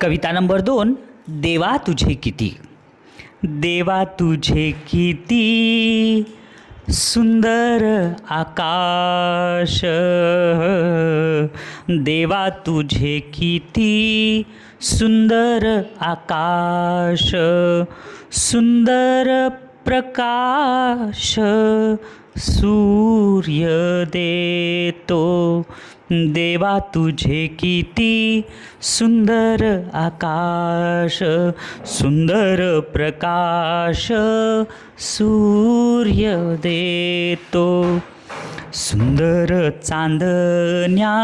कविता number दोन देवा तुझे किती. देवा तुझे किती सुंदर आकाश देवा तुझे किती सुंदर आकाश सुंदर प्रकाश सूर्य देतो. देवा तुझे किती सुंदर आकाश सुंदर प्रकाश सूर्य देतो. सुंदर चांदण्या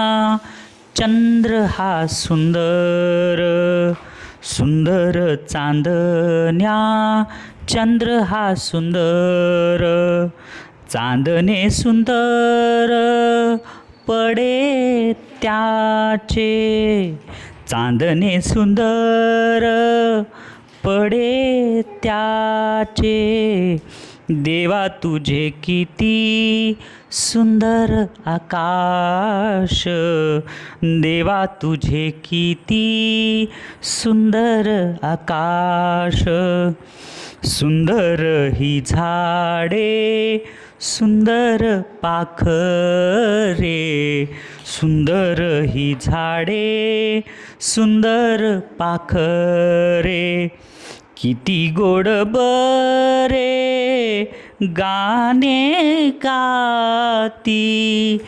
चंद्र हा सुंदर. सुंदर चांदण्या चंद्र हा सुंदर चांदणे सुंदर पडे त्याचे. चांदणे सुंदर पडे त्याचे. देवा तुझे किती सुंदर आकाश. देवा तुझे किती सुंदर आकाश. सुंदर ही झाडे सुंदर पाखरे सुंदर ही झाडे सुंदर पाखरे. किती गोड बरे गाणे गाती.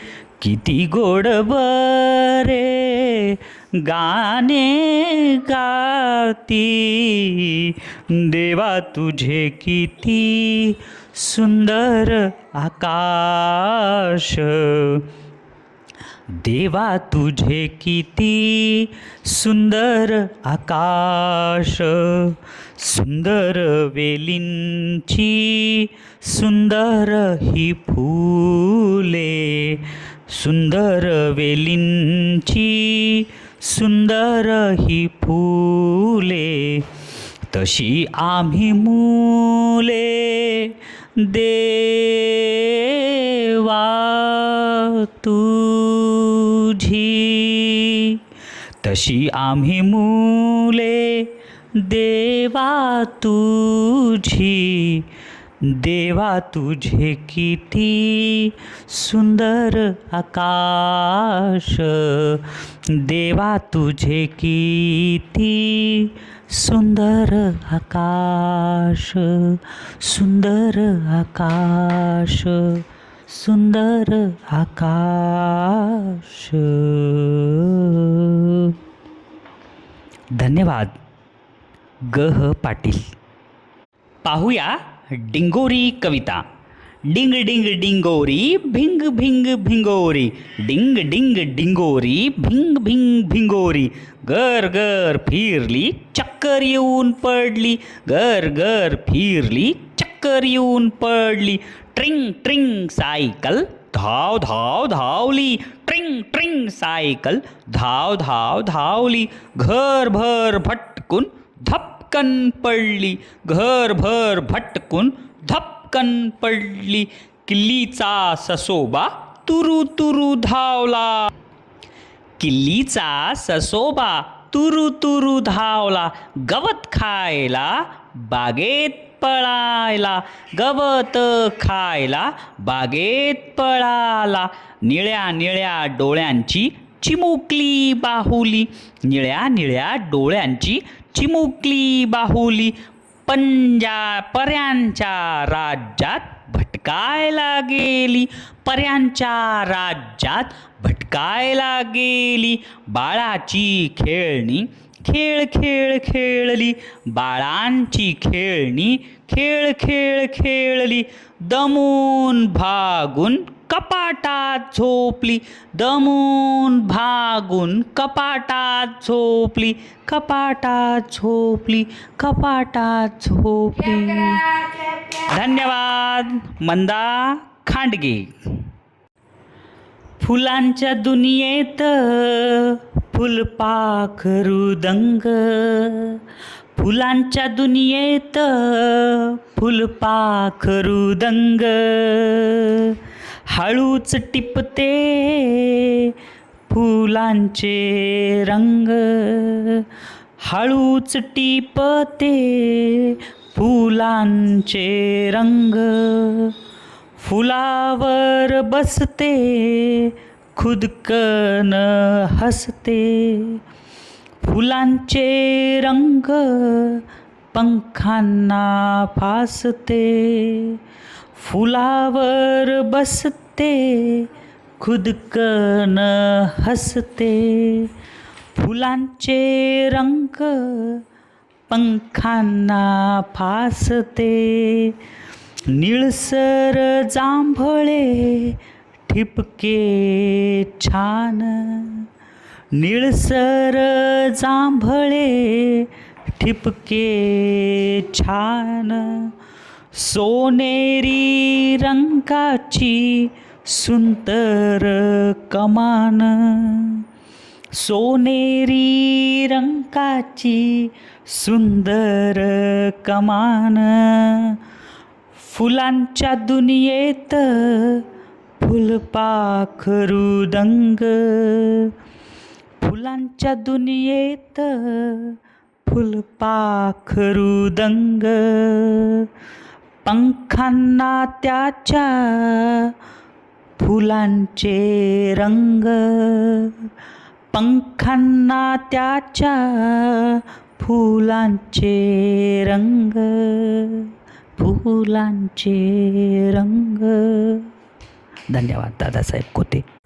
किती गोड बरे गाणे गाती. देवा तुझे किती सुंदर आकाश. देवा तुझे किती सुंदर आकाश. सुंदर वेलींची सुंदर ही फुले. सुंदर वेलींची सुंदर ही फुले तशी आम्ही मुले देवा तुझी. तशी आम्ही मुले देवा तुझी. देवा तुझे किती सुंदर आकाश देवा तुझे किती सुंदर आकाश सुंदर आकाश सुंदर आकाश. धन्यवाद ग पाटील. पाहूया डिंगोरी कविता डिंग डिंग डिंगोरी भिंग भिंग भिंगोरी डिंग डिंग डिंगोरी भिंग भिंग भिंगोरी गर गर फिरली चक्कर येऊन पडली गर गर फिरली चक्कर येऊन पडली ट्रिंग ट्रिंग सायकल धाव धाव धावली ट्रिंग ट्रिंग सायकल धाव धाव धावली घरभर भटकून धपकन पडली. घरभर भटकून धपकन पडली. किल्लीचा ससोबा तुरु तुरु धावला. किल्लीचा ससोबा तुरु तुरु धावला. गवत खायला बागेत पळायला. गवत खायला बागेत पळाला. निळ्या निळ्या डोळ्यांची चिमुकली बाहुली. निळ्या निळ्या डोळ्यांची चिमुकली बाहुली. पंजा पर्यांच्या राज्यात भटकायला गेली. पर्यांच्या राज्यात भटकायला गेली. बाळाची खेळणी खेळ खेळ खेळली. बाळांची खेळणी खेळ खेळ खेळली. दमून भागून कपाटात झोपली. दमून भागून कपाटात झोपली. कपाटात झोपली. कपाटात झोपली. धन्यवाद मंदा खांडगे. फुलांच्या दुनियेत फुलपाखरू दंग फुलांच्या दुनियेत फुलपाखरू दंग हळूच टिपते फुलांचे रंग. हळूच टिपते फुलांचे रंग. फुलावर बसते खुदकन हसते. फुलांचे रंग पंखांना फासते. फुलावर बसते खुदकन हसते. फुलांचे रंग पंखांना फासते. निळसर जांभळे ठिपके छान. निळसर जांभळे ठिपके छान. सोनेरी रंगाची सुंदर कमान. सोनेरी रंगाची सुंदर कमान. फुलांच्या दुनियेत फुलपाखरू दंग. फुलांच्या दुनियेत फुलपाखरू दंग. पंखांना त्याच्या फुलांचे रंग. पंखांना त्याच्या फुलांचे रंग. फुलांचे रंग. धन्यवाद दादासाहेब कोते.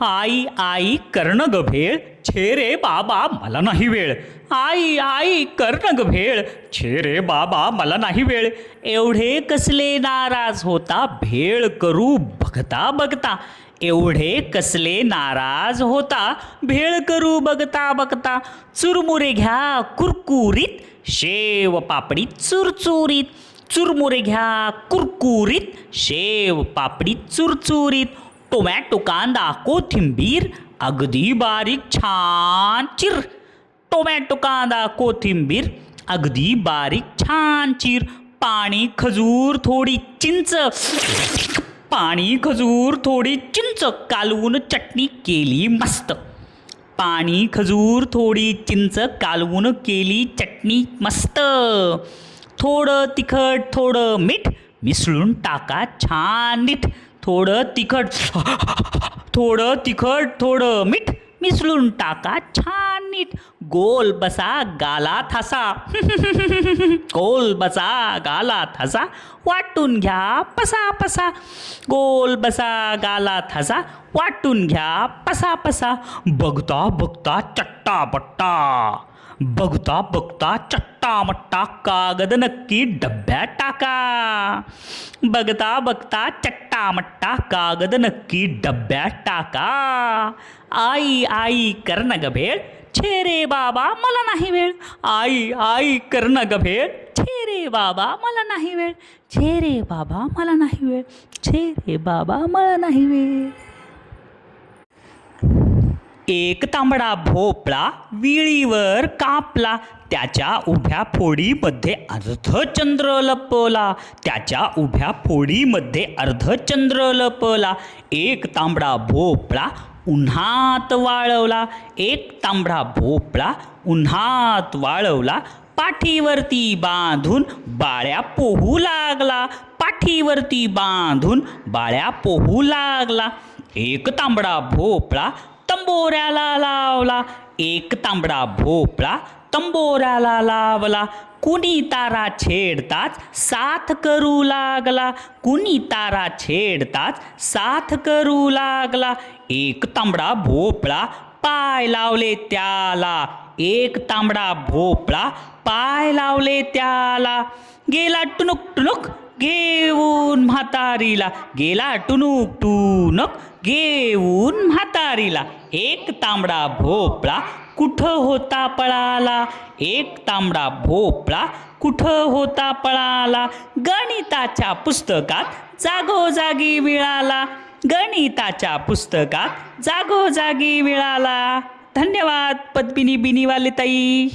आई आई कर्ण ग भेळ छे रे बाबा मला नाही वेळ. आई आई कर्ण ग भेळ छे रे बाबा मला नाही वेळ. एवढे कसले नाराज होता भेळ करू बघता बघता. एवढे कसले नाराज होता भेळ करू बघता बघता. चुरमुरे घ्या कुरकुरीत शेव पापडी चुरचुरीत. चुरमुरे घ्या कुरकुरीत शेव पापडी चुरचुरीत. टोमॅटो कांदा कोथिंबीर अगदी बारीक छान चिर। टोमॅटो कांदा कोथिंबीर अगदी बारीक छान चिर। पाणी खजूर थोडी चिंच। पाणी खजूर थोडी चिंच कालवून चटणी केली मस्त। पाणी खजूर थोडी चिंच कालवून केली चटणी मस्त। थोडं तिखट थोडं मीठ मिसळून टाका छान नीट। थोडं तिखट. थोडं तिखट थोडं मीठ मिसळून टाका छान नीट. गोल बसा गाला थासा गोल बसा गाला थासा वाटून घ्या पसा पसा. गोल बसा गाला थासा वाटून घ्या पसा पसा. बघता बघता चट्टा पट्टा बघता बघता चट्टा मट्टा कागद नक्की डब्यात टाका। बघता बघता चट्टा मट्टा कागद नक्की डब्यात टाका। आई आई कर्ण ग भेळ छे रे बाबा, मला नाही वेळ आई आई कर्ण ग भेळ छे रे बाबा, मला नाही वेळ छे रे बाबा, मला नाही वेळ छे रे बाबा, मला नाही वेळ एक तांबडा भोपळा विळीवर कापला. त्याच्या उभ्या फोडीमध्ये अर्धचंद्र लपला त्याच्या उभ्या फोडीमध्ये अर्धचंद्र लपला एक तांबडा भोपळा उन्हात वाळवला. एक तांबडा भोपळा उन्हात वाळवला. पाठीवरती बांधून बाळ्या पोहू लागला. पाठीवरती बांधून बाळ्या पोहू लागला. एक तांबडा भोपळा तंबोऱ्याला लावला. एक तांबडा भोपळा तंबोऱ्याला लावला. कुणी तारा छेडताच साथ करू लागला. कुणी तारा छेडताच साथ करू लागला. एक तांबडा भोपळा पाय लावले त्याला. एक तांबडा भोपळा पाय लावले त्याला. गेला टुनुक टुनुक घेऊन म्हातारीला. गेला टुनुक टुनक घेऊन म्हातारीला. एक तांबडा भोपळा कुठं होता पळाला? एक तांबडा भोपळा कुठं होता पळाला? गणिताच्या पुस्तकात जागोजागी मिळाला. गणिताच्या पुस्तकात जागोजागी मिळाला. धन्यवाद पद्मिनी बिनीवाले ताई